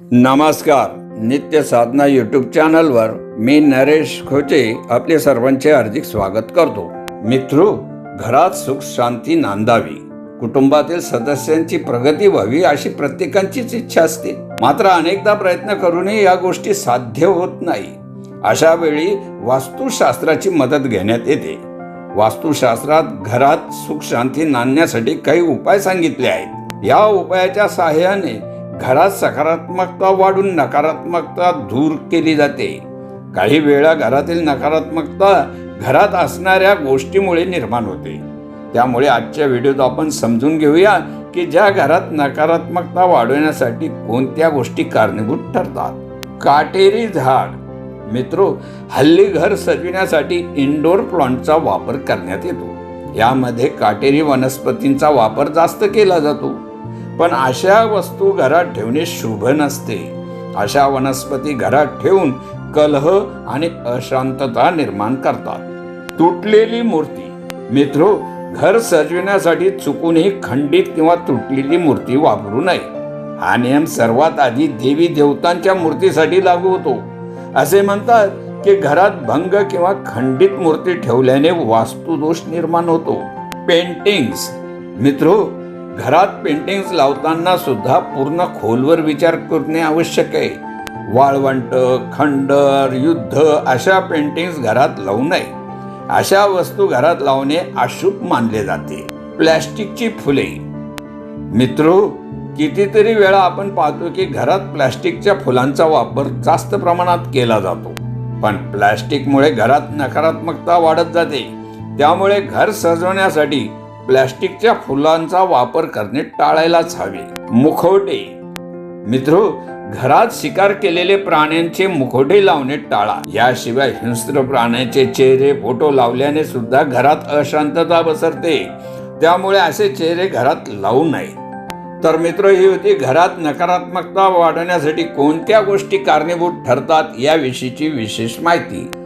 नमस्कार. नित्य साधना यूट्यूब चॅनलवर मी नरेश खोचे आपले सर्वांचे हार्दिक स्वागत करतो. मित्रो घरात सुख शांती नांदावी. कुटुंबातील सदस्यांची प्रगती व्हावी अशी प्रत्येकांचीच इच्छा असते. मात्र अनेकदा प्रयत्न करूनही या गोष्टी साध्य होत नाही. अशा वेळी वास्तुशास्त्राची मदत घेण्यात येते. वास्तुशास्त्रात घरात सुख शांती नांदण्यासाठी काही उपाय सांगितले आहेत. या उपायाच्या सहाय्याने घरात सकारात्मकता वाढून नकारात्मकता दूर केली जाते. काही वेळा घरातील नकारात्मकता घरात असणाऱ्या गोष्टीमुळे निर्माण होते. त्यामुळे आजच्या व्हिडिओत आपण समजून घेऊया की ज्या घरात नकारात्मकता वाढवण्यासाठी कोणत्या गोष्टी कारणीभूत ठरतात. काटेरी झाड. मित्रो हल्ली घर सजविण्यासाठी इंडोर प्लांटचा वापर करण्यात येतो. यामध्ये काटेरी वनस्पतींचा वापर जास्त केला जातो. पण अशा वस्तू घरात ठेवणे शुभ नसते. अशा वनस्पती घरात ठेवून कलह आणि अशांतता निर्माण करतात. तुटलेली मूर्ती. मित्रो घर सजविण्यासाठी चुकूनही खंडित किंवा तुटलेली मूर्ती वापरू नये. हा नियम सर्वात आधी देवी देवतांच्या मूर्तीसाठी लागू होतो. असे म्हणतात की घरात भंग किंवा खंडित मूर्ती ठेवल्याने वास्तुदोष निर्माण होतो. पेंटिंग्स मित्रो घरात पेंटिंग्स लावताना सुद्धा पूर्ण खोलवर विचार करणे आवश्यक आहे. वाळवंट खंडर युद्ध अशा पेंटिंग्स घरात लावू नये. अशा वस्तू घरात लावणे अशुभ मानले जाते. प्लॅस्टिकची फुले. मित्रो कितीतरी वेळा आपण पाहतो की घरात प्लॅस्टिकच्या फुलांचा वापर जास्त प्रमाणात केला जातो. पण प्लॅस्टिकमुळे घरात नकारात्मकता वाढत जाते. त्यामुळे घर सजवण्यासाठी प्लॅस्टिकच्या फुलांचा वापर करणे टाळायलाच हवे. मुखवटे. मित्र घरात शिकार केलेले प्राण्यांचे मुखवटे लावणे टाळा. याशिवाय हिंस्र प्राण्यांचे चेहरे फोटो लावल्याने सुद्धा घरात अशांतता पसरते. त्यामुळे असे चेहरे घरात लावू नये तर मित्र ही होती घरात नकारात्मकता वाढवण्यासाठी कोणत्या गोष्टी कारणीभूत ठरतात याविषयीची विशेष माहिती.